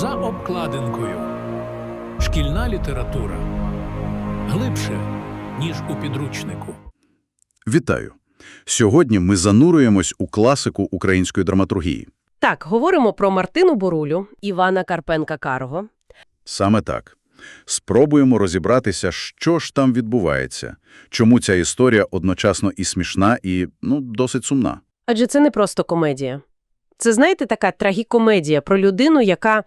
За обкладинкою. Шкільна література глибше, ніж у підручнику. Вітаю! Сьогодні ми занурюємось у класику української драматургії. Так, говоримо про Мартину Борулю, Івана Карпенка-Карго. Саме так. Спробуємо розібратися, що ж там відбувається, чому ця історія одночасно і смішна, і, ну, досить сумна. Адже це не просто комедія. Це, знаєте, така трагікомедія про людину, яка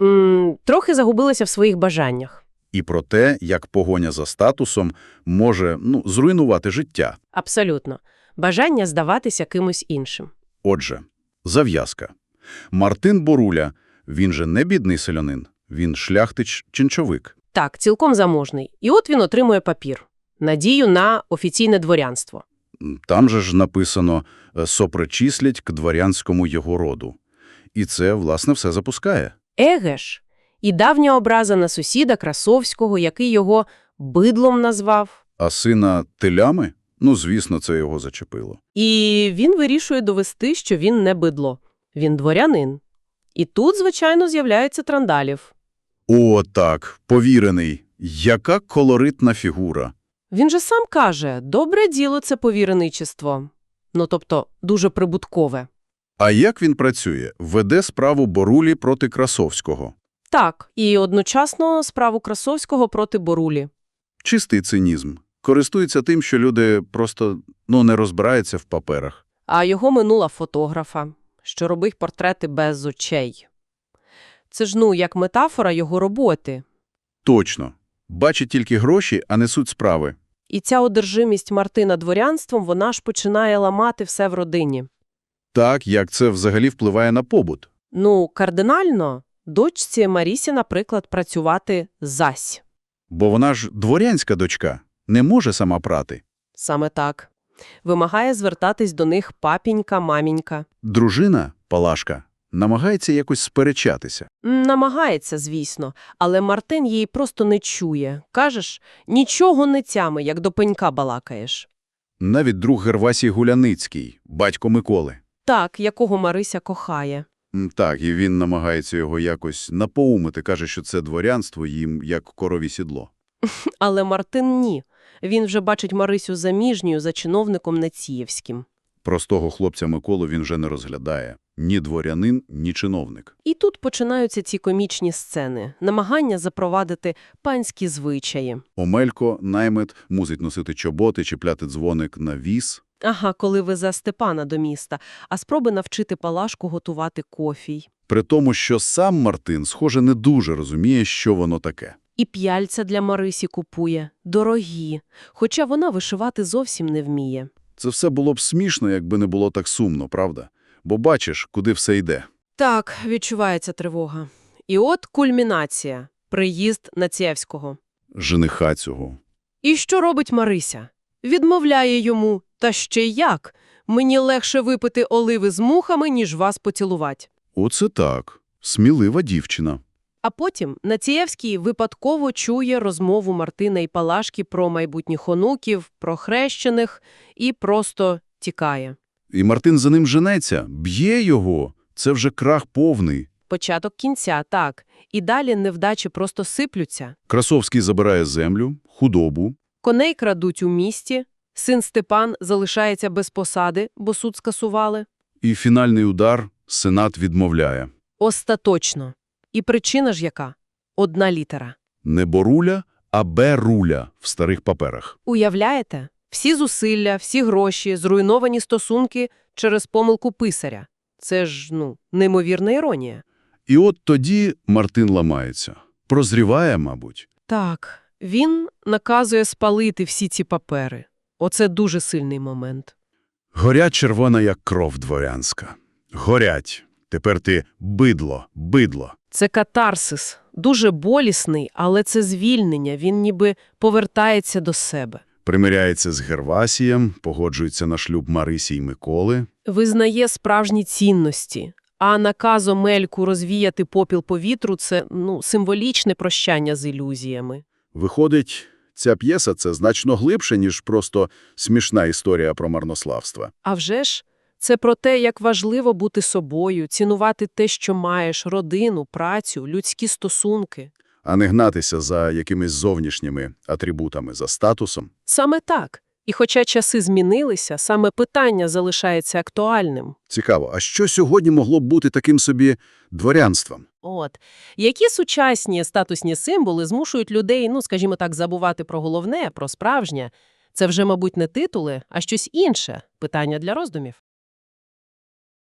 м, трохи загубилася в своїх бажаннях. І про те, як погоня за статусом може, ну, зруйнувати життя. Абсолютно. Бажання здаватися кимось іншим. Отже, зав'язка. Мартин Боруля, він же не бідний селянин, він шляхтич-чинчовик. Так, цілком заможний. І от він отримує папір. Надію на офіційне дворянство. Там же ж написано е, «сопричислять к дворянському його роду». І це, власне, все запускає. Еге ж. І давня образа на сусіда Красовського, який його бидлом назвав. А сина телями? Ну, звісно, це його зачепило. І він вирішує довести, що він не бидло. Він дворянин. І тут, звичайно, з'являється Трандалів. О, так, повірений. Яка колоритна фігура. Він же сам каже, добре діло це повіреничество. Ну, тобто, дуже прибуткове. А як він працює? Веде справу Борулі проти Красовського. Так, і одночасно справу Красовського проти Борулі. Чистий цинізм. Користується тим, що люди просто, ну, не розбираються в паперах. А його минула фотографа, що робить портрети без очей. Це ж, ну, як метафора його роботи. Точно. Бачить тільки гроші, а не суть справи. І ця одержимість Мартина дворянством, вона ж починає ламати все в родині. Так, як це взагалі впливає на побут. Ну, кардинально, дочці Марісі, наприклад, працювати зась. Бо вона ж дворянська дочка, не може сама прати. Саме так. Вимагає звертатись до них папінька, мамінька. Дружина, Палашка, намагається якось сперечатися. Намагається, звісно, але Мартин її просто не чує. Кажеш, нічого не цями, як до пенька балакаєш. Навіть друг Гервасій Гуляницький, батько Миколи. Так, якого Марися кохає. Так, і він намагається його якось напоумити, каже, що це дворянство їм як корові сідло. Але Мартин ні. Він вже бачить Марисю заміжньою за чиновником Націєвським. Простого хлопця Миколу він вже не розглядає. Ні дворянин, ні чиновник. І тут починаються ці комічні сцени, намагання запровадити панські звичаї. Омелько, наймет, мусить носити чоботи, чіпляти дзвоник на віз. Ага, коли везе Степана до міста, а спроби навчити Палашку готувати кофій. При тому, що сам Мартин, схоже, не дуже розуміє, що воно таке. І п'яльця для Марисі купує, дорогі, хоча вона вишивати зовсім не вміє. Це все було б смішно, якби не було так сумно, правда? Бо бачиш, куди все йде. Так, відчувається тривога. І от кульмінація – приїзд Націєвського. Жениха цього. І що робить Марися? Відмовляє йому, та ще як? Мені легше випити оливи з мухами, ніж вас поцілувати. Оце так. Смілива дівчина. А потім Націєвський випадково чує розмову Мартина і Палашки про майбутніх онуків, про хрещених і просто тікає. І Мартин за ним женеться, б'є його. Це вже крах повний. Початок кінця, так. І далі невдачі просто сиплються. Красовський забирає землю, худобу. Коней крадуть у місті, син Степан залишається без посади, бо суд скасували. І фінальний удар Сенат відмовляє. Остаточно. І причина ж яка? Одна літера. Не Боруля, а Беруля в старих паперах. Уявляєте? Всі зусилля, всі гроші, зруйновані стосунки через помилку писаря. Це ж, ну, неймовірна іронія. І от тоді Мартин ламається. Прозріває, мабуть. Так, він наказує спалити всі ці папери. Оце дуже сильний момент. Горять червона, як кров дворянська. Горять. Тепер ти бидло, бидло. Це катарсис, дуже болісний, але це звільнення, він ніби повертається до себе. Примиряється з Гервасієм, погоджується на шлюб Марисі й Миколи. Визнає справжні цінності, а наказ Омельку розвіяти попіл по вітру – це, ну, символічне прощання з ілюзіями. Виходить, ця п'єса – це значно глибше, ніж просто смішна історія про марнославство. А вже ж, Це про те, як важливо бути собою, цінувати те, що маєш, родину, працю, людські стосунки. А не гнатися за якимись зовнішніми атрибутами, за статусом. Саме так. І хоча часи змінилися, саме питання залишається актуальним. Цікаво, а що сьогодні могло б бути таким собі дворянством? От. Які сучасні статусні символи змушують людей, ну, скажімо так, забувати про головне, про справжнє? Це вже, мабуть, не титули, а щось інше. Питання для роздумів.